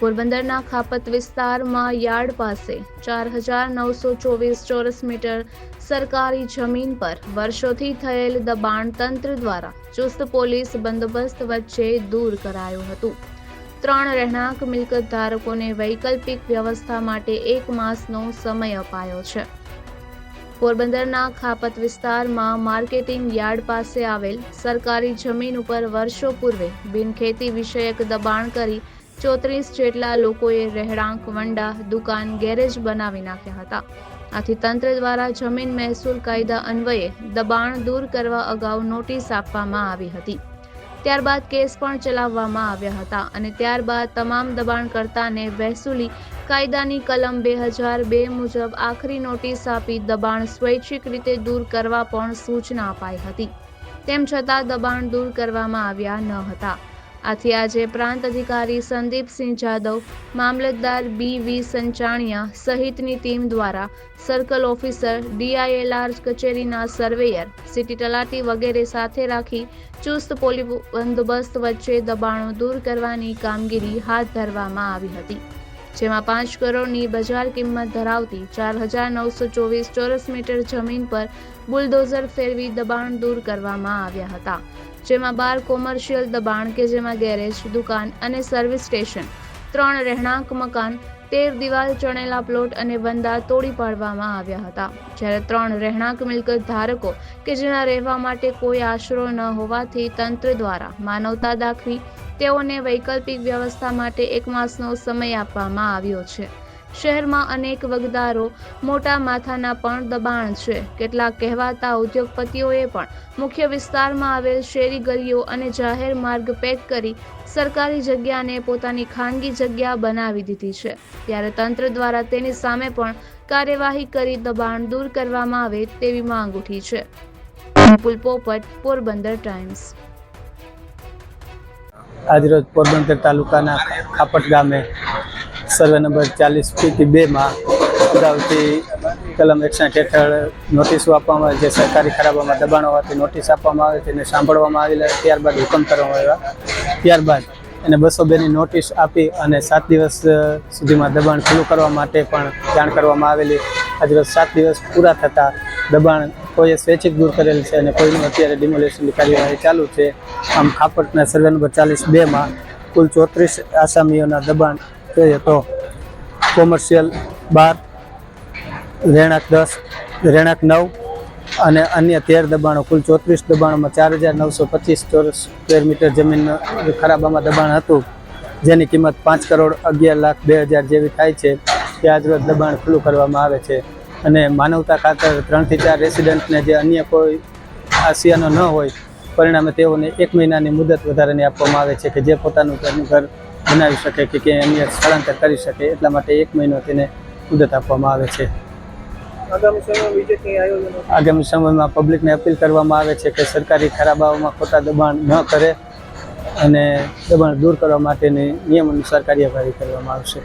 પોરબંદરના ખાપત વિસ્તારમાં યાર્ડ પાસે ચાર હજાર નવસો ચોવીસ ચોરસ મીટર સરકારી જમીન પર વર્ષોથી થયેલ દબાણ તંત્ર દ્વારા ચુસ્ત પોલીસ બંદોબસ્ત વચ્ચે દૂર કરાયું હતું. ત્રણ રહેણાંક મિલકત ધારકોને વૈકલ્પિક વ્યવસ્થા માટે એક માસનો સમય અપાયો છે. પોરબંદરના ખાપત વિસ્તારમાં માર્કેટિંગ યાર્ડ પાસે આવેલ સરકારી જમીન ઉપર વર્ષો પૂર્વે બિનખેતી વિષયક દબાણ કરી ચોત્રીસ જેટલા લોકોએ રહેણાંક વંડા, દુકાન, ગેરેજ બનાવી નાખ્યા હતા. આથી તંત્ર દ્વારા જમીન મહેસૂલ કાયદા અન્વયે દબાણ દૂર કરવા અગાઉ નોટિસ આપવામાં આવી હતી. ત્યારબાદ કેસ પણ ચલાવવામાં આવ્યા હતા અને ત્યારબાદ તમામ દબાણકર્તાને વહેસૂલી કાયદાની કલમ બે હજાર બે મુજબ આખરી નોટિસ આપી દબાણ સ્વૈચ્છિક રીતે દૂર કરવા પણ સૂચના અપાઈ હતી. તેમ છતાં દબાણ દૂર કરવામાં આવ્યા ન હતા. આથી આજે પ્રાંત અધિકારી સંદીપસિંહ જાદવ, મામલતદાર બી વી સંચાણિયા સહિતની ટીમ દ્વારા સર્કલ ઓફિસર ડીઆઈએલઆર કચેરીના સર્વેયર, સિટી તલાટી વગેરે સાથે રાખી ચુસ્ત પોલીસ બંદોબસ્ત વચ્ચે દબાણો દૂર કરવાની કામગીરી હાથ ધરવામાં આવી હતી, જેમાં પાંચ કરોડની બજાર કિંમત ધરાવતી ચાર હજાર નવસો ચોવીસ ચોરસ મીટર જમીન પર બુલડોઝર ફેરવી દબાણ દૂર કરવામાં આવ્યા હતા. જેમાં બાર કોમર્શિયલ દબાણ કે જેમાં ગેરેજ, દુકાન અને સર્વિસ સ્ટેશન, ત્રણ રહેણાંક મકાન, તેર દિવાલ, ચણેલા પ્લોટ અને વંદા તોડી પાડવામાં આવ્યા હતા. જ્યારે ત્રણ રહેણાંક મિલકત ધારકો કે જેના રહેવા માટે કોઈ આશરો ન હોવાથી તંત્ર દ્વારા માનવતા દાખવી તેઓને વૈકલ્પિક વ્યવસ્થા માટે એક માસનો સમય આપવામાં આવ્યો છે. શહેરમાં અનેક વગદારો મોટા માથાના પણ દબાણ છે. કેટલાક કહેવાતા ઉદ્યોગપતિઓએ પણ મુખ્ય વિસ્તારમાં આવેલ શેરી ગલીઓ અને જાહેર માર્ગ પેક કરી સરકારી જગ્યાને પોતાની ખાનગી જગ્યા બનાવી દીધી છે. ત્યારે તંત્ર દ્વારા તેની સામે પણ કાર્યવાહી કરી દબાણ દૂર કરવામાં આવે તેવી માંગ ઉઠી છે. વિપુલ પોપટ, પોરબંદર ટાઈમ્સ. આજરોજ પોરબંદર તાલુકાના ખાપટ ગામે સર્વે નંબર ચાલીસ પીટી બેમાં અગાઉથી કલમ એકસઠ હેઠળ નોટિસો આપવામાં આવે, જે સરકારી ખરાબામાં દબાણ હોવાથી નોટિસ આપવામાં આવે તેને સાંભળવામાં આવેલા ત્યારબાદ હુકમ કરવામાં આવ્યા. ત્યારબાદ એને બસો બેની નોટિસ આપી અને સાત દિવસ સુધીમાં દબાણ ખુલ્લું કરવા માટે પણ જાણ કરવામાં આવેલી. આજરોજ સાત દિવસ પૂરા થતાં દબાણ કોઈએ સ્વૈચ્છિક દૂર કરેલ છે અને કોઈનું અત્યારે ડિમોલેશનની કાર્યવાહી ચાલુ છે. આમ ખાપટના સર્વે નંબર ચાલીસ બેમાં કુલ ચોત્રીસ આસામીઓના દબાણ જોઈએ તો કોમર્શિયલ બાર રહેણાંક દસ રહેણાંક નવ અને અન્ય તેર દબાણો, કુલ ચોત્રીસ દબાણોમાં ચાર હજાર નવસો પચીસ ચોરસ સ્ક્વેર મીટર જમીન ખરાબામાં દબાણ હતું, જેની કિંમત પાંચ કરોડ અગિયાર લાખ બે હજાર જેવી થાય છે તે આજરોજ દબાણ ખુલ્લું કરવામાં આવે છે. અને માનવતા ખાતર ત્રણથી ચાર રેસિડેન્ટને જે અન્ય કોઈ આસિયાનો ન હોય પરિણામે તેઓને એક મહિનાની મુદત વધારાની આપવામાં આવે છે કે જે પોતાનું ઘરનું ઘર બનાવી શકે કે ક્યાંય અન્ય સ્થળાંતર કરી શકે એટલા માટે એક મહિનો તેને મુદત આપવામાં આવે છે. આગામી સમયમાં પબ્લિકને અપીલ કરવામાં આવે છે કે સરકારી ખરાબાઓમાં ખોટા દબાણ ન કરે અને દબાણ દૂર કરવા માટેની નિયમ અનુસાર કાર્યવાહી કરવામાં આવશે.